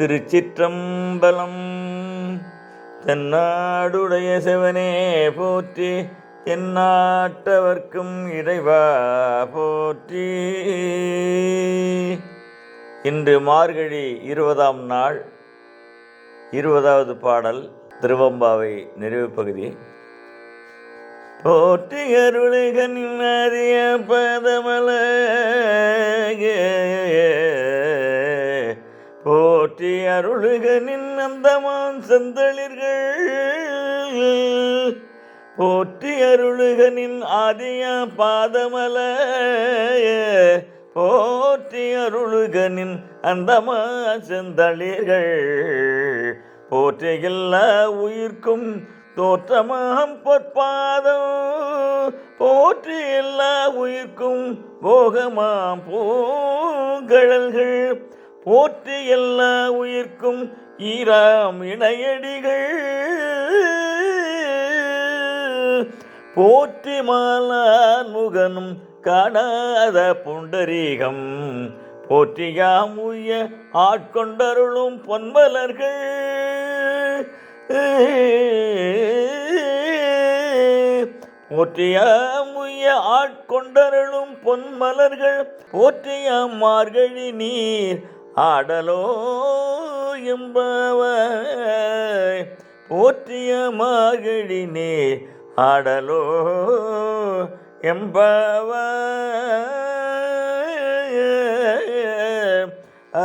திருச்சிற்றம்பலம். தென்னாடுடைய சிவனே போற்றி தென்னாட்டவர்க்கும் இறைவா போற்றி. இன்று மார்கழி இருபதாம் நாள் இருபதாவது பாடல் திருவம்பாவை நிறைவு பகுதி. போற்றி அருளுகனின் அறிய பதமல போற்றி அருளுகனின் அந்தமான் செந்தளிர்கள். போற்றி அருளுக நின் ஆதிய பாதமல போற்றி அருளுக நின் அந்தமான் செந்தளிர்கள். போற்றி எல்லா உயிர்க்கும் தோற்றமாம் பொற்பாதம். போற்றி எல்லா உயிர்க்கும் போகமாம் பூங்கழல்கள் போற்றி எல்லா உயிர்க்கும் ஈராம் இணையடிகள். போற்றி மாலான் முகனும் காணாத புண்டரீகம். போற்றியாம் உய ஆட்கொண்டருளும் பொன்மலர்கள். போற்றியாம் உய்ய ஆட்கொண்டருளும் பொன்மலர்கள். போற்றியாம் மார்கழி நீர் ஆடலோ என்பவர் போற்றிய மாகழினே ஆடலோ என்பவர் ஆ